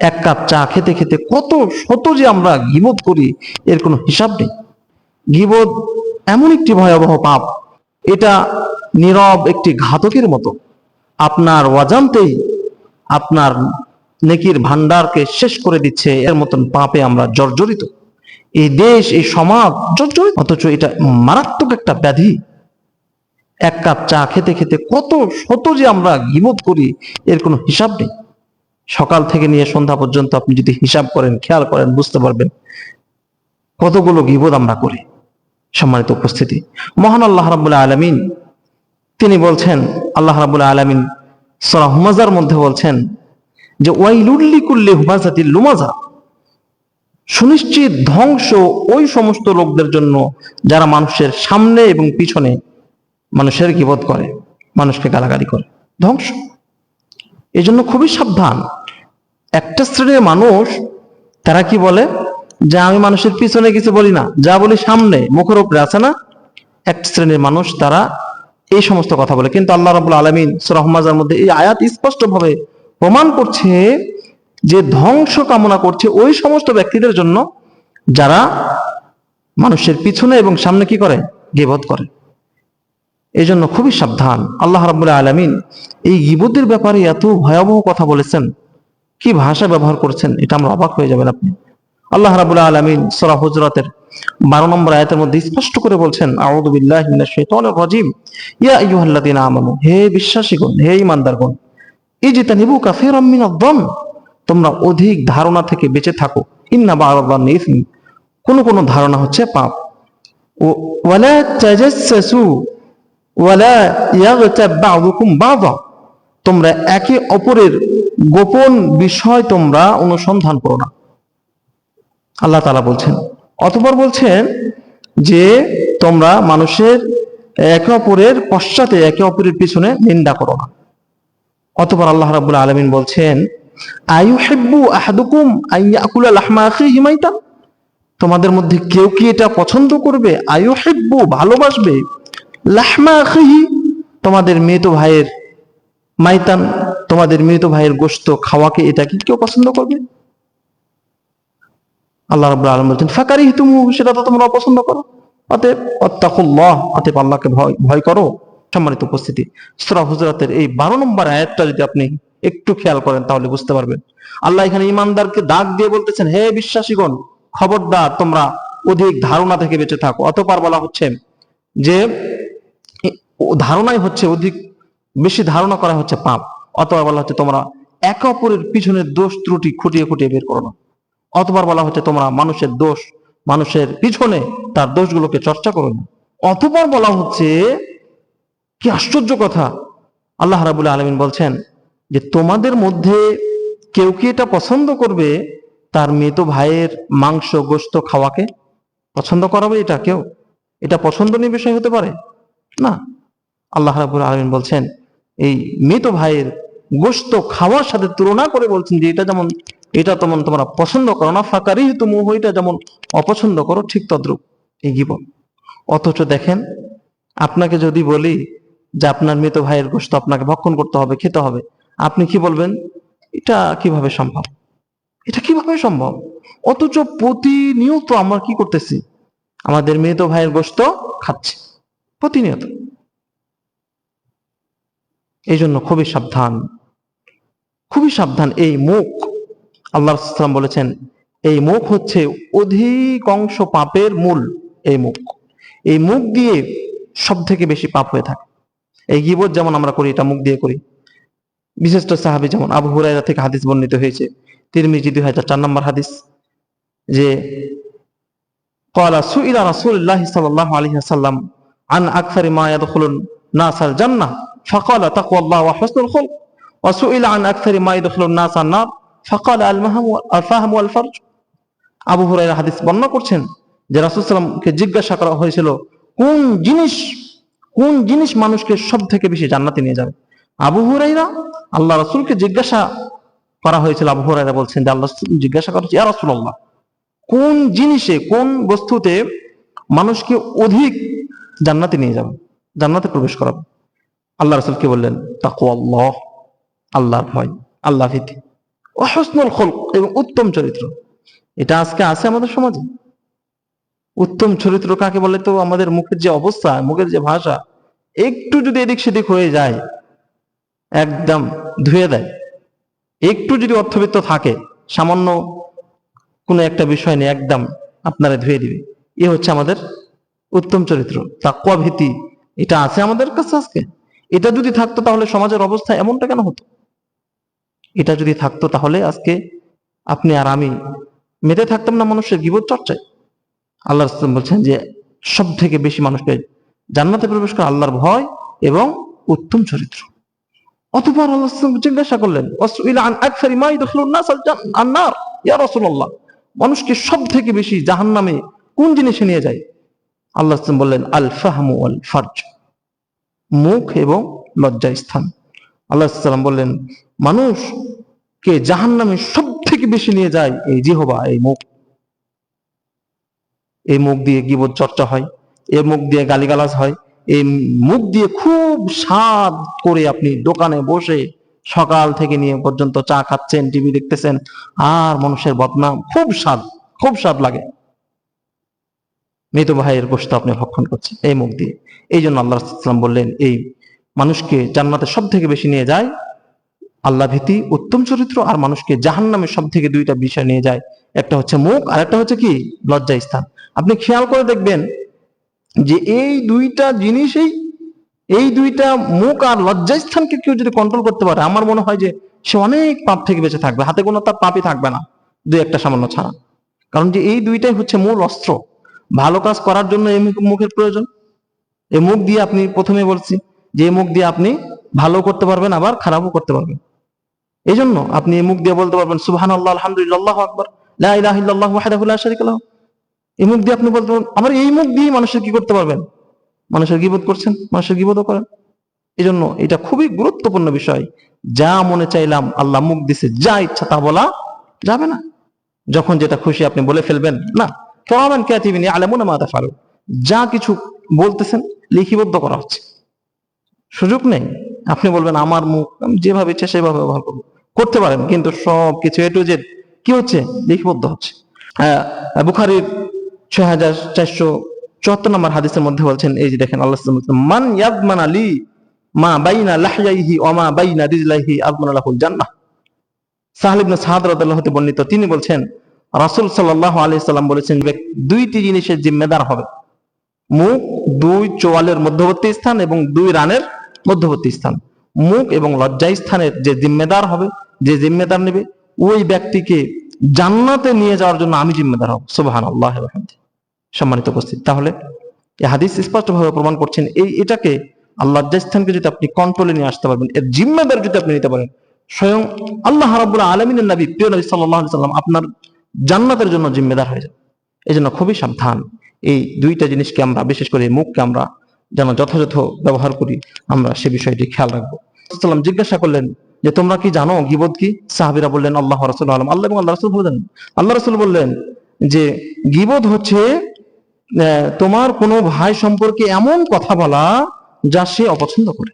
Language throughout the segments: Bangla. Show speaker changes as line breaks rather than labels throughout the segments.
এক কাপ চা খেতে খেতে কত শত যে আমরা গিবোধ করি, এর কোনো হিসাব নেই। গিবোধ এমন একটি ভয়াবহ পাপ, এটা নীরব একটি ঘাতকের মতো। আপনার অজান্তেই আপনার নেকির ভান্ডারকে শেষ করে দিচ্ছে, এর মতন পাপে আমরা জর্জরিত। এই দেশ, এই সমাজ জর্জরিত, অথচ এটা মারাত্মক একটা ব্যাধি। এক কাপ চা খেতে খেতে কত শত যে আমরা গিবোধ করি, এর কোনো হিসাব নেই। সকাল থেকে নিয়ে সন্ধ্যা পর্যন্ত আপনি যদি হিসাব করেন, খেয়াল করেন, বুঝতে পারবেন কতগুলো গিবোধ আমরা করি। সম্মানিত উপস্থিতি। মহান আল্লাহ রাবুল্লাহ আলমিন, তিনি বলছেন, আল্লাহ রাবুল্লাহ আলমিন সরা হুমাজার মধ্যে বলছেন যে ওয়াইলুল্লি কুল্লি হুমাজাতি লুমাজা সুনিশ্চিত ধ্বংস ওই সমস্ত লোকদের জন্য যারা মানুষের সামনে এবং পিছনে মানুষের গিবোধ করে, মানুষকে গালাগালি করে। ধ্বংস। এই জন্য খুবই সাবধান। একটা শ্রেণির মানুষ, তারা কি বলে? যে আমি মানুষের পিছনে কিছু বলি না, যা বলি সামনে, মুখের উপরে আছে না? এক শ্রেণির মানুষ, তারা এই সমস্ত কথা বলে। কিন্তু আল্লাহ রাবুল আলমিন সুরহমাজার মধ্যে এই আয়াত স্পষ্টভাবে প্রমাণ করছে যে ধ্বংস কামনা করছে ওই সমস্ত ব্যক্তিদের জন্য যারা মানুষের পিছনে এবং সামনে কি করে? গেবধ করে। এই জন্য খুবই সাবধান। আল্লাহ রাবুল্লাহ আলমিন এই গিবতের ব্যাপারে এত ভয়াবহ কথা বলেছেন। কি ভাষা ব্যবহার করছেন, এটা আমরা অবাক হয়ে যাবেন আপনি। আল্লাহ রাবুল্লাহ আলমিন সোরা হুজরাতের বারো নম্বর আয়াতের মধ্যে স্পষ্ট করে বলছেন রাজিম। ইয়া আইয়ুহাল্লাযীনা আমানু, হে বিশ্বাসীগণ, হে ঈমানদারগণ, ইজতানিবু কাসীরাম মিনাদ-দন তোমরা অধিক ধারণা থেকে বেঁচে থাকো। ইন্না বা'দান ইসমি। কোন কোন ধারণা হচ্ছে পাপ। ওয়ালা তাজাসসু তোমরা একে অপরের গোপন বিষয় তোমরা অনুসন্ধান করো না। আল্লাহ তালা বলছেন, অতপর বলছেন যে তোমরা মানুষের একে অপরের পশ্চাতে একে অপরের পিছনে নিন্দা করো না। অতপর আল্লাহ রাবুল আলমিন বলছেন আয়ু হেব্বু আহাদুকুম আইয়াকুলা লাহমা আখিহি মাইতান? তোমাদের মধ্যে কেউ কি এটা পছন্দ করবে? আয়ু হেব্বু ভালোবাসবে। লাহমা আখিহি, তোমাদের মৃত ভাইয়ের মাইতান, তোমাদের মৃত ভাইয়ের গোস্ত খাওয়াকে এটা কি কেউ পছন্দ করবে? আল্লাহ রাব্বুল আলামিন বলছেন ফাকারি তুমু সেটা তো তোমরা অপছন্দ করো। অতএব অত্তাকুল্লাহ অতএব আল্লাহকে ভয় ভয় করো। সম্মানিত উপস্থিতি, সূরা হুজরাতের এই 12 নম্বর আয়াতটা যদি আপনি একটু খেয়াল করেন, তাহলে বুঝতে পারবেন। আল্লাহ এখানে ইমানদারকে দাগ দিয়ে বলতেছেন, হে বিশ্বাসীগণ, খবরদার, তোমরা অধিক ধারণা থেকে বেঁচে থাকো। অতপার বলা হচ্ছে যে ধারণাই হচ্ছে অধিক বেশি ধারণা করা হচ্ছে পাপ। অথবা বলা হচ্ছে তোমরা একে অপরের পিছনে দোষ ত্রুটি খুঁটিয়ে খুঁটিয়ে বের করো না। অতবার বলা হচ্ছে তোমরা মানুষের দোষ, মানুষের পিছনে তার দোষগুলোকে চর্চা করো না। অতবার বলা হচ্ছে, কি আশ্চর্য কথা। আল্লাহ রাবুল আলমিন বলছেন যে, তোমাদের মধ্যে কেউ কি এটা পছন্দ করবে? তার মৃত ভাইয়ের মাংস, গোস্ত খাওয়াকে পছন্দ করাবে এটা কেউ? এটা পছন্দনীয় বিষয় হতে পারে? না। আল্লাহ রাবুল আলমিন বলছেন, এই মৃত ভাইয়ের গোস্ত খাওয়ার সাথে তুলনা করে বলছেন যে, এটা যেমন, এটা তেমন তোমরা পছন্দ করো না ফাঁকারি তুমি এটা যেমন অপছন্দ করো, ঠিক তদ্রুপ এই জীবন অথচ দেখেন, আপনাকে যদি বলি যে আপনার মৃত ভাইয়ের গোস্ত আপনাকে ভক্ষণ করতে হবে, খেতে হবে, আপনি কি বলবেন? এটা কীভাবে সম্ভব? এটা কীভাবে সম্ভব? অথচ প্রতিনিয়ত আমরা কি করতেছি? আমাদের মৃত ভাইয়ের গোস্ত খাচ্ছি, প্রতিনিয়ত। এই জন্য খুবই সাবধান। খুবই সাবধান এই মুখ। আল্লাহ ইসলাম বলেছেন, এই মুখ হচ্ছে অধিকাংশ পাপের মূল, এই মুখ। এই মুখ দিয়ে সব থেকে বেশি পাপ হয়ে থাকে। এই গিবত যেমন আমরা করি, এটা মুখ দিয়ে করি। বিশিষ্ট সাহাবি যেমন আবু হুরাইরা থেকে হাদিস বর্ণিত হয়েছে, তিরমিজি দুই হাজার চার নম্বর হাদিস, যে কলা সুইলা রাসুল্লাহ সাল্লাহ আলহিহাসাল্লাম আন আকফারি মা না নাসাল জান্না فقال تقوى الله وحسن الخلق وسئل عن أكثر ما يدخل الناس النار فقال المهم الفهم والفرج আবু হুরাইরা হাদিস বর্ণনা করছেন যে রাসূল সাল্লামকে জিজ্ঞাসা করা হয়েছিল কোন জিনিস কোন জিনিস মানুষকে সব থেকে বেশি জান্নাতে নিয়ে যাবে আবু হুরাইরা আল্লাহ রাসূলকে জিজ্ঞাসা করা হয়েছিল আবু হুরাইরা বলছেন যে আল্লাহ রাসূল জিজ্ঞাসা করা হচ্ছে ইয়া রাসূলুল্লাহ কোন জিনিসে কোন বস্তুতে মানুষকে অধিক জান্নাতে নিয়ে যাবে জান্নাতে প্রবেশ করাবে আল্লাহ রাসূল কি বললেন? তাকওয়াল্লাহ আল্লাহর ভয় আল্লাহ ভীতি। অহসনুল খোল এবং উত্তম চরিত্র। এটা আজকে আছে আমাদের সমাজে। উত্তম চরিত্র কাকে বলে তো? আমাদের মুখের যে অবস্থা, মুখের যে ভাষা, একটু যদি এদিক সেদিক হয়ে যায়, একদম ধুয়ে দেয়। একটু যদি অর্থবিত্ত থাকে, সামান্য কোনো একটা বিষয় নিয়ে একদম আপনারা ধুয়ে দিবে। এ হচ্ছে আমাদের উত্তম চরিত্র। তাকুয়া ভীতি, এটা আছে আমাদের কাছে আজকে। এটা যদি থাকতো তাহলে সমাজের অবস্থা এমনটা কেন হতো? এটা যদি থাকতো তাহলে আজকে আপনি আর আমি মেতে থাকতাম না মানুষের গিবত চর্চায় আল্লাহ বলছেন যে সব থেকে বেশি মানুষকে জান্নাতে প্রবেশ করে আল্লাহর ভয় এবং উত্তম চরিত্র। অতপর আল্লাহ জিজ্ঞাসা করলেন আল রাসূলুল্লাহ, মানুষকে সব থেকে বেশি জাহান্নামে কোন জিনিসে নিয়ে যায়? আল্লাহ বললেন আল ফাহমু ওয়াল ফারজ মুখ এবং লজ্জা স্থান আল্লাহ সাল্লাম বললেন মানুষকে জাহান্নামে সব থেকে বেশি নিয়ে যায়, এই জিহবা, এই মুখ? এই মুখ দিয়ে গিবত চর্চা হয়, এই মুখ দিয়ে গালিগালাজ হয়, এই মুখ দিয়ে খুব স্বাদ করে আপনি দোকানে বসে সকাল থেকে নিয়ে পর্যন্ত চা খাচ্ছেন, টিভি দেখতেছেন, আর মানুষের বদনাম খুব স্বাদ খুব স্বাদ লাগে। মৃত ভাইয়ের গোষ্ঠ আপনি ভক্ষণ করছেন, এই মুখ দিয়ে। এই জন্য আল্লাহ বললেন, এই মানুষকে জান্নাতে সব থেকে বেশি নিয়ে যায় আল্লাহ ভীতি, উত্তম চরিত্র, আর মানুষকে জাহান্নামে সব থেকে দুইটা বিষয় নিয়ে যায়। একটা হচ্ছে মুখ, আর একটা হচ্ছে কি? লজ্জা স্থান। আপনি খেয়াল করে দেখবেন যে এই দুইটা জিনিসই, এই দুইটা মুখ আর লজ্জা স্থানকে কেউ যদি কন্ট্রোল করতে পারে, আমার মনে হয় যে সে অনেক পাপ থেকে বেঁচে থাকবে। হাতে কোনো তার পাপই থাকবে না, দুই একটা সামান্য ছাড়া। কারণ যে এই দুইটাই হচ্ছে মূল অস্ত্র। ভালো কাজ করার জন্য এই মুখের প্রয়োজন। এই মুখ দিয়ে আপনি প্রথমে বলছি যে মুখ দিয়ে আপনি ভালো করতে পারবেন, আবার খারাপও করতে পারবেন। এই জন্য আপনি মুখ দিয়ে বলতে পারবেন সুবহান আল্লাহ আলহামদুলিল্লাহ আকবর, লা ইলাহা ইল্লাল্লাহু ওয়াহদাহু লা শারীকা লাহু। এই মুখ দিয়ে আপনি বলতে পারবেন আবার এই মুখ দিয়ে মানুষের কি করতে পারবেন? মানুষের গিবত করছেন, মানুষের গিবতও করেন। এই জন্য এটা খুবই গুরুত্বপূর্ণ বিষয়। যা মনে চাইলাম আল্লাহ মুখ দিছে, যা ইচ্ছা তা বলা যাবে না। যখন যেটা খুশি আপনি বলে ফেলবেন, না। কেমন ক্যাতিবিন আলেমুন মাদা ফারু যা কিছু বলতেছেন লিখিবদ্ধ করা হচ্ছে। সুযোগ নেই। আপনি বলবেন, আমার মুখ, আমি যেভাবে ইচ্ছে সেভাবে ব্যবহার করব। করতে পারেন, কিন্তু সব কিছু এ টু কি হচ্ছে? লিখিবদ্ধ হচ্ছে। বুখারীর ছয় হাজার চারশো চুয়াত্তর নম্বর হাদিসের মধ্যে বলছেন, এই যে দেখেন আল্লাহ মান ইয়াদমান আলী মা বাইনা লাহইয়াইহি ওয়া মা বাইনা রিজলাইহি আযমানা লাহুল জান্নাহ। সাহাল ইবনে সাদ রাদিয়াল্লাহু হতে বর্ণিত, তিনি বলছেন রাসূল সাল্লাল্লাহু আলাইহি সাল্লাম বলেছেন দুইটি জিনিসের জিম্মেদার হবে। মুখ দুই চোয়ালের মধ্যবর্তী স্থান এবং দুই রানের মধ্যবর্তী স্থান। মুখ এবং লজ্জা স্থানের যে জিম্মেদার হবে, যে জিম্মেদার নেবে, ওই ব্যক্তিকে জান্নাতে নিয়ে যাওয়ার জন্য আমি জিম্মেদার হব। ওয়া বিহামদিহি। সম্মানিত উপস্থিত, তাহলে এই হাদিস স্পষ্টভাবে প্রমাণ করছেন, এই এটাকে আল্লাহ স্থানকে যদি আপনি কন্ট্রোলে নিয়ে আসতে পারবেন, এর জিম্মেদার যদি আপনি নিতে পারেন, স্বয়ং আল্লাহ রাব্বুল আলামিনের নবী, প্রিয় নবী সাল্লাম আপনার জান্নাতের জন্য জিম্মেদার হয়ে যাবে। এই জন্য খুবই সাবধান। এই দুইটা জিনিসকে আমরা, বিশেষ করে মুখকে আমরা যেন যথাযথ ব্যবহার করি, আমরা সে বিষয়টি খেয়াল রাখব। সাল্লাম জিজ্ঞাসা করলেন যে, তোমরা কি জানো গিবত কি? সাহাবিরা বললেন, আল্লাহ রাসূল আলম। আল্লাহ এবং আল্লাহ রাসূল বললেন আল্লাহ রাসূল বললেন যে, গিবত হচ্ছে তোমার কোনো ভাই সম্পর্কে এমন কথা বলা যা সে অপছন্দ করে।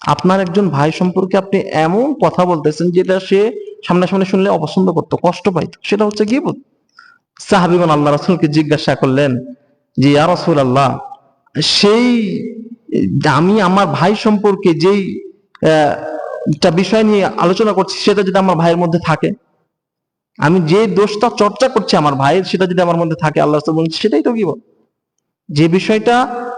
আপনার একজন ভাই সম্পর্কে আপনি এমন কথা বলতেছেন যেটা সে সামনাসামনি শুনলে অপছন্দ করতো, কষ্ট পাইতো। সেটা হচ্ছে গিবত। সাহাবিগণ আল্লাহ রাসূলকে জিজ্ঞাসা করলেন যে, ইয়া রাসূল আল্লাহ সেই আমি আমার ভাই সম্পর্কে যেই বিষয় নিয়ে আলোচনা করছি, সেটা যদি আমার ভাইয়ের মধ্যে থাকে, আমি যে দোষটা চর্চা করছি আমার ভাইয়ের, সেটা যদি আমার মধ্যে থাকে, আল্লাহ বলছেন সেটাই তো গিবত। যে বিষয়টা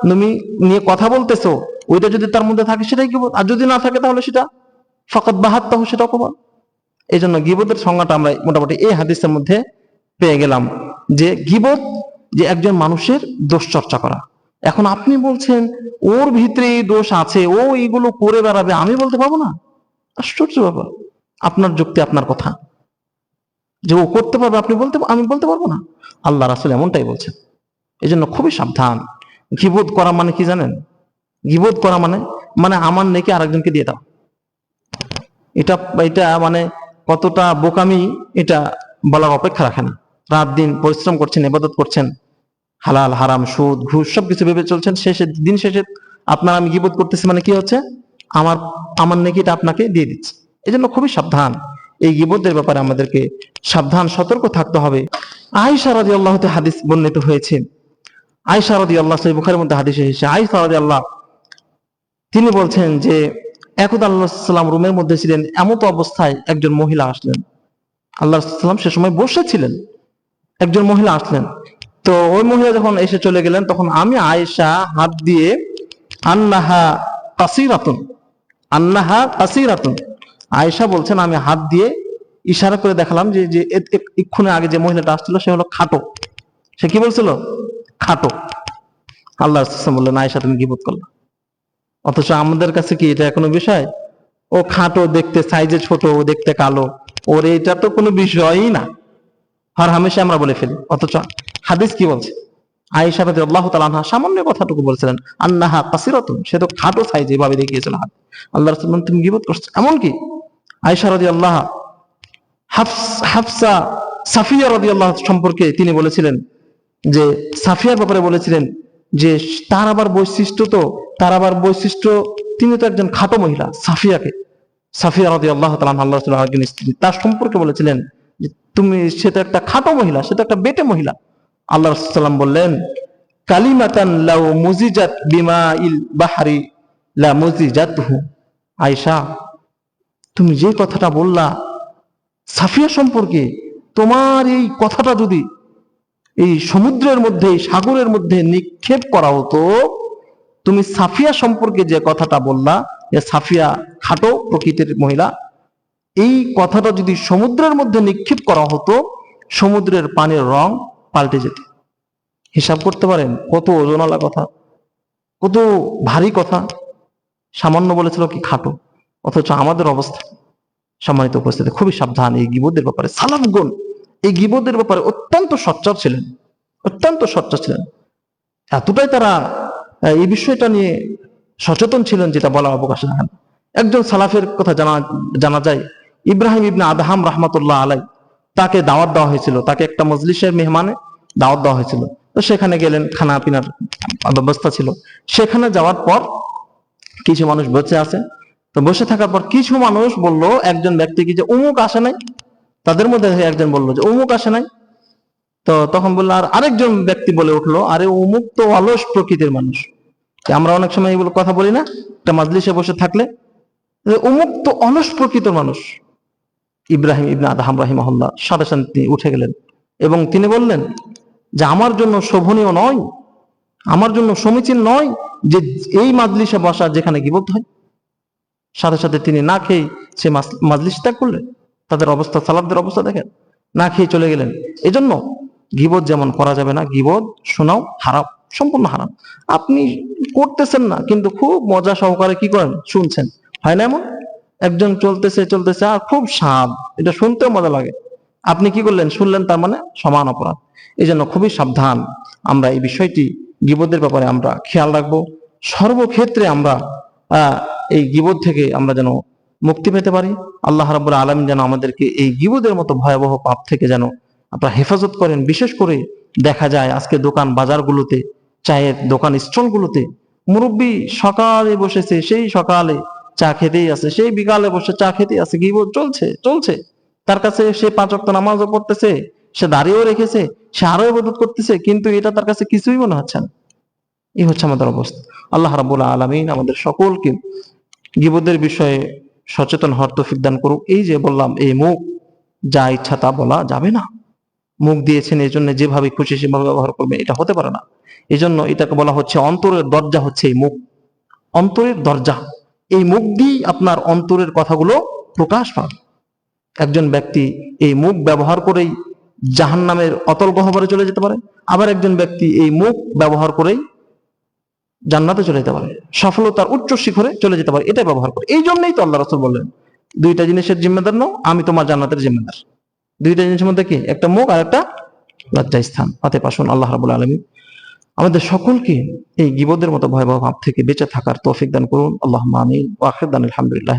তুমি নিয়ে কথা বলতেছো, ওইটা যদি তার মধ্যে থাকে, সেটাই গিবত। আর যদি না থাকে, তাহলে সেটা ফকত বাহাত তাহ সেটা অপমান এই জন্য গিবতের সংজ্ঞাটা আমরা মোটামুটি এই হাদিসের মধ্যে পেয়ে গেলাম যে গিবত যে একজন মানুষের দোষ চর্চা করা। এখন আপনি বলছেন, ওর ভিতরে এই দোষ আছে, ও এইগুলো করে বেড়াবে। আমি বলতে পারব না। আশ্চর্য ব্যাপার। আপনার যুক্তি আপনার কথা। যে ও করতে পারবে, আপনি বলতে, আমি বলতে পারব না। আল্লাহ রাসুল এমনটাই বলছেন। এই জন্য খুবই সাবধান। গিবোধ করা মানে কি জানেন? গিবোধ করা মানে মানে আমার নেকি আরেকজনকে দিয়ে দাও। এটা এটা মানে কতটা বোকামি এটা বলার অপেক্ষা রাখে না। রাত দিন পরিশ্রম করছেন, ইবাদত করছেন, হালাল, হারাম, সুদ, ঘুষ, সবকিছু ভেবে চলছেন। শেষে দিন শেষে আপনার আমি গিবোধ করতেছি মানে কি হচ্ছে? আমার আমার নেকিটা আপনাকে দিয়ে দিচ্ছে। এই জন্য খুবই সাবধান। এই গিবতের ব্যাপারে আমাদেরকে সাবধান, সতর্ক থাকতে হবে। আয়েশা রাদিয়াল্লাহু আল্লাহতে হাদিস বর্ণিত হয়েছে। আয়েশা রাদিয়াল্লাহু সহিহ বুখারীর মধ্যে হাদিস এসেছে। আয়েশা আল্লাহ তিনি বলছেন যে একদা আল্লাহ সাল্লাম রুমের মধ্যে ছিলেন, এমত অবস্থায় একজন মহিলা আসলেন। আল্লাহ সাল্লাম সে সময় বসেছিলেন, একজন মহিলা আসলেন। তো ওই মহিলা যখন এসে চলে গেলেন, তখন আমি, আয়েশা, হাত দিয়ে, আন্নাহা কাসিরাতুন আন্নাহা কাসিরাতুন। আয়েশা বলছেন, আমি হাত দিয়ে ইশারা করে দেখালাম যে যে এক্ষুনি আগে যে মহিলাটা আসছিল, সে হলো খাটো। সে কি বলছিল? খাটো। আল্লাহ বললেন, আয়েশা তুমি কি বোধ করলা। অথচ আমাদের কাছে কি এটা কোনো বিষয়? ও খাটো দেখতে সাইজে ছোট, ও দেখতে কালো। ওর এটা তো কোনো বিষয়ই না। হর হামেশা আমরা বলে ফেলি। অথচ হাদিস কি বলছে? আয়েশা আল্লাহ সামান্য কথাটুকু আন্নাহা সে তো খাটো সাইজ এভাবে দেখিয়েছিল হাত আল্লাহ রাসূল তুমি গিবত করছ। আয়েশা রাদি আল্লাহ হাফসা সাফিয়া রাদি আল্লাহ সম্পর্কে তিনি বলেছিলেন যে, সাফিয়ার ব্যাপারে বলেছিলেন যে তার আবার বৈশিষ্ট্য তো, তার আবার বৈশিষ্ট্য, তিনি তো একজন খাটো মহিলা, সাফিয়াকে। সাফিয়া রাদি আল্লাহ তালান আল্লাহ আরেকজন স্ত্রী। তার সম্পর্কে বলেছিলেন যে, তুমি, সে তো একটা খাটো মহিলা, সে তো একটা বেটে মহিলা। আল্লাহ রাসূলাম বললেন, কালিমাতান লাউ মুজিজাত বিমা ইল বাহারি লা মুজিজাতহু। আয়েশা, তুমি যে কথাটা বললা, সাফিয়া সম্পর্কে তোমার এই কথাটা যদি এই সমুদ্রের মধ্যে সাগরের মধ্যে নিক্ষেপ করা হতো। তুমি সাফিয়া সম্পর্কে যে কথাটা বললা, যে সাফিয়া খাটো প্রকৃতির মহিলা, এই কথাটা যদি সমুদ্রের মধ্যে নিক্ষেপ করা হতো, সমুদ্রের পানির রং পাল্টে যেত। হিসাব করতে পারেন, কত ওজনওয়ালা কথা, কত ভারী কথা। সামান্য বলেছিল কি খাটো, অথচ আমাদের অবস্থা সম্মানিত উপস্থিতি, খুবই সাবধান এই গিবদের ব্যাপারে। সালামগুন এই গিবদের ব্যাপারে অত্যন্ত সচ্চর ছিলেন, অত্যন্ত সচ্চর ছিলেন। এতটাই তারা এই বিষয়টা নিয়ে সচেতন ছিলেন যেটা বলা অবকাশ রাখেন একজন সালাফের কথা জানা জানা যায়, ইব্রাহিম ইবনে আদহাম রহমতুল্লাহ আলাই, তাকে দাওয়াত দেওয়া হয়েছিল, তাকে একটা মজলিসের মেহমানে দাওয়াত দেওয়া হয়েছিল। তো সেখানে গেলেন খানা পিনার ব্যবস্থা ছিল। সেখানে যাওয়ার পর কিছু মানুষ বসে আছে। তো বসে থাকার পর কিছু মানুষ বলল, একজন ব্যক্তি কি যে অমুক আসে নাই তাদের মধ্যে একজন বলল যে, অমুক আসে নাই? তো তখন বলল, আর আরেকজন ব্যক্তি বলে উঠল, আরে অমুক তো অলস প্রকৃতির মানুষ। আমরা অনেক সময় এগুলো কথা বলি না, একটা মাজলিসে বসে থাকলে অমুক তো অলস প্রকৃত মানুষ। ইব্রাহিম ইবনে আদহাম রাহিমাহুল্লাহ সাথে সাথে তিনি উঠে গেলেন এবং তিনি বললেন যে, আমার জন্য শোভনীয় নয়, আমার জন্য সমীচীন নয় যে এই মাজলিসে বসা যেখানে গিবত হয়। সাথে সাথে তিনি না খেয়ে সে মাজলিস ত্যাগ করলেন। তাদের অবস্থা সালাবদের অবস্থা দেখেন, না খেয়ে চলে গেলেন। এজন্য গিবত যেমন করা যাবে না, গিবত শোনাও হারাম, সম্পূর্ণ হারাম। আপনি করতেছেন না, কিন্তু খুব মজা সহকারে কি করেন? শুনছেন। হয় না এমন? একজন চলতেছে চলতেছে, আর খুব স্বাদ এটা শুনতেও মজা লাগে। আপনি কি করলেন? শুনলেন তার মানে সমান অপরাধ। এই জন্য খুবই সাবধান আমরা এই বিষয়টি গিবদের ব্যাপারে আমরা খেয়াল রাখব। সর্বক্ষেত্রে আমরা এই গিবদ থেকে আমরা যেন মুক্তি পেতে পারি। আল্লাহ রাব্বুল আলমিন যেন আমাদেরকে এই গিবদের মতো ভয়াবহ পাপ থেকে যেন আপনারা হেফাজত করেন। বিশেষ করে দেখা যায় আজকে দোকান বাজারগুলোতে, চায়ের দোকান স্টলগুলোতে, মুরব্বী সকালে বসেছে, সেই সকালে চা খেতেই আছে সেই বিকালে বসে চা খেতেই আছে গিবদ চলছে চলছে। তার কাছে সে পাঁচ ওয়াক্ত নামাজও পড়তেছে, সে দাঁড়িয়েও রেখেছে, সে আরও ইবাদত করতেছে, কিন্তু এটা তার কাছে কিছুই মনে হচ্ছে না। এই হচ্ছে আমাদের অবস্থা। আল্লাহ রাবুল আলমিন আমাদের সকলকে গিবদের বিষয়ে সচেতন হওয়ার তৌফিক দান করুক। এই যে বললাম, এই মুখ, যা ইচ্ছা তা বলা যাবে না। মুখ দিয়েছেন, এই জন্য যেভাবে খুশি সেভাবে ব্যবহার করবে এটা হতে পারে না। এই জন্য এটাকে বলা হচ্ছে অন্তরের দরজা হচ্ছে এই মুখ। অন্তরের দরজা। এই মুখ দিয়েই আপনার অন্তরের কথাগুলো প্রকাশ পাবে। একজন ব্যক্তি এই মুখ ব্যবহার করেই জাহান নামের অতল গহবরে চলে যেতে পারে। আবার একজন ব্যক্তি এই মুখ ব্যবহার করেই জান্নাতে চলে যেতে পারে, সফলতার উচ্চ শিখরে চলে যেতে পারে এটা ব্যবহার করে। এই জন্যই তো আল্লাহ রসুল বললেন, দুইটা জিনিসের জিম্মেদার নো আমি তোমার জান্নাতের জিম্মেদার। দুইটা জিনিসের মধ্যে কি? একটা মুখ আর একটা লজ্জা স্থান হাতে পাশুন আল্লাহ রাবুল আলমী আমাদের সকলকে এই গিবদের মতো ভয়াবহ ভাব থেকে বেঁচে থাকার তৌফিক দান করুন। আল্লাহ আমিন। ওয়াখির দান আলহামদুলিল্লাহ